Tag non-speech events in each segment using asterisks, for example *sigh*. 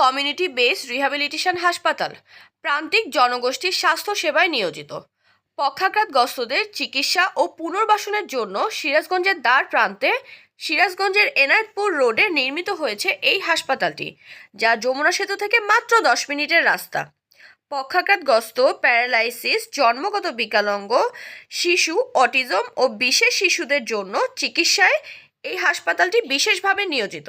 Community base rehabilitation হাসপাতাল, প্রান্তিক জনগোষ্ঠীর স্বাস্থ্য সেবায় নিয়োজিত। পক্ষাঘাতগ্রস্তদের চিকিৎসা ও পুনর্বাসনের জন্য সিরাজগঞ্জের দ্বার প্রান্তে সিরাজগঞ্জের এনায়েতপুর রোডে নির্মিত হয়েছে এই হাসপাতালটি, যা যমুনা সেতু থেকে মাত্র দশ মিনিটের রাস্তা। পক্ষাঘাতগ্রস্ত প্যারালাইসিস, জন্মগত বিকলাঙ্গ, শিশু, অটিজম ও বিশেষ শিশুদের জন্য চিকিৎসায় এই হাসপাতালটি বিশেষভাবে নিয়োজিত।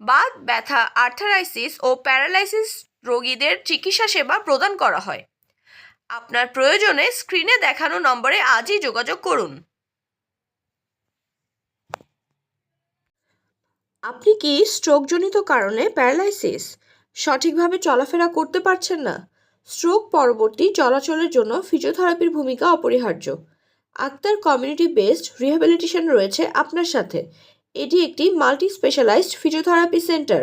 বাত ব্যথা আর্থারাইসিস ও প্যারালাইসিস রোগীদের চিকিৎসা সেবা প্রদান করা হয়। আপনার প্রয়োজনে স্ক্রিনে দেখানো নম্বরে আজই যোগাযোগ করুন। আপনি কি স্ট্রোকজনিত কারণে প্যারালাইসিস সঠিকভাবে চলাফেরা করতে পারছেন না? স্ট্রোক পরবর্তী চলাচলের জন্য ফিজিওথেরাপির ভূমিকা অপরিহার্য। আক্তার কমিউনিটি বেসড রিহ্যাবিলিটেশন রয়েছে আপনার সাথে। এটি একটি মাল্টি স্পেশালাইজড ফিজিওথেরাপি সেন্টার।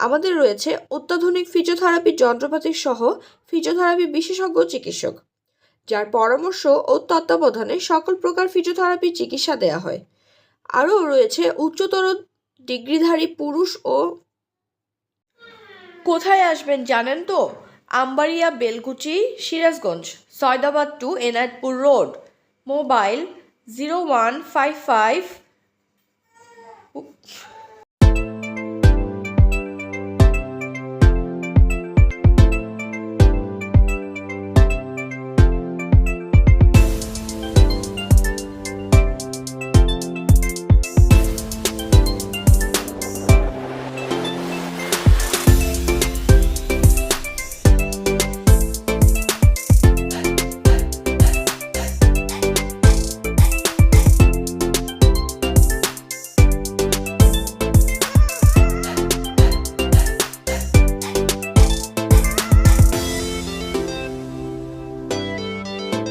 আমাদের রয়েছে অত্যাধুনিক ফিজিওথেরাপি যন্ত্রপাতি সহ ফিজিওথেরাপি বিশেষজ্ঞ চিকিৎসক, যার পরামর্শ ও তত্ত্বাবধানে সকল প্রকার ফিজিওথেরাপি চিকিৎসা দেওয়া হয়। আরও রয়েছে উচ্চতর ডিগ্রিধারী পুরুষ ও কোথায় আসবেন জানেন তো? Ambaria Belkuchi, Sirajganj, Saydabad to Enayetpur road. Mobile zero one five five 我 *laughs*